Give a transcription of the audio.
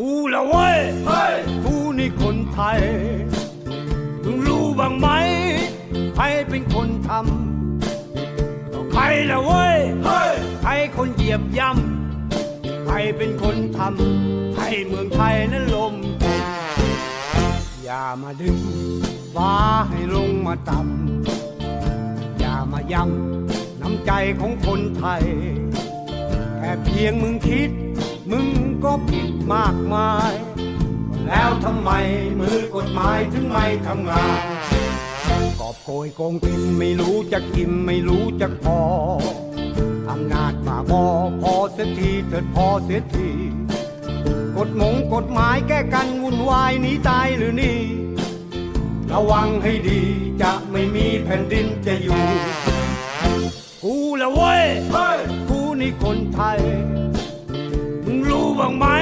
กูละเว้ยเฮ้ยกูนี่คนไทยมึงรู้บ้างไหม ใครเป็นคนทำก็ใครละเว้ยเฮ้ยใครคนเหยียบย่ำใครเป็นคนทำให้เมืองไทยนั้นลมตกอย่ามาดึงฟ้าให้ลงมาต่ำอย่ามาย้ำน้ำใจของคนไทย แค่เพียงมึงคิด มึงก็ผิดมากมาย แล้วทำไมมือกฎหมายถึงไม่ทำงาน กอบโกยโกงกินไม่รู้จะกินไม่รู้จะพออำนาจมาพอพอเสียทีเถิดพอเสียทีกฎหมงกฎหมายแก้กันวุ่นวายหนีตายหรือนี่ระวังให้ดีจะไม่มีแผ่นดินจะอยู่ กูละเว้ยเฮ้ยกูนี่คนไทย wrong mind.